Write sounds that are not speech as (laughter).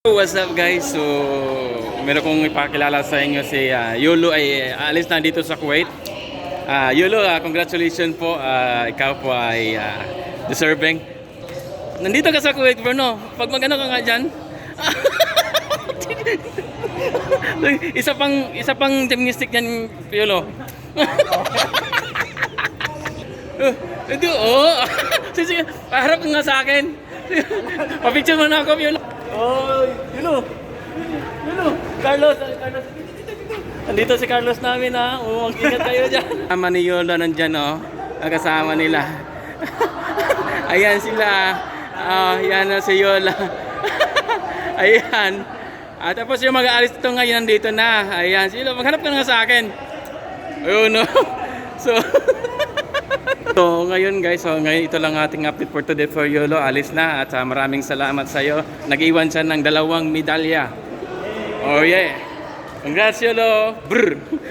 What's up guys? So, meron kong ipakilala sa inyo si ah, Yolo ay ah, alis na dito sa Kuwait. Ah, Yolo, ah, congratulations po. Ah, ikaw po ay ah, deserving. Nandito ka sa Kuwait, Bruno. Pag magano ka nga dyan. (laughs) isa pang isa pang gymnastic yan, Yolo. (laughs) Uh, Ito, oh. (laughs) Sige. Paharap ka nga sa akin. Pa-picture mo na ako, Yolo. Oh, Yolo. Yolo. Carlos, ah, Carlos. Nandito si Carlos namin ha. Oh, mag-ingat kayo dyan. (laughs) Kasama ni Yolo nandyan oh. Ang Kasama nila. (laughs) Ayan sila. Ah, yan na si Yola. (laughs) Ayan. At tapos yung mag-aalis ito ngayon nandito na. Ayan. Sila, maghanap ka nga sa akin. Ayun no. So, So ngayon guys, so ngayon ito lang ating update for today for Yolo. Alis na at ah, maraming salamat sa iyo. Nag-iwan siya ng dalawang medalya. Oh yeah. Congrats Yolo. Brr.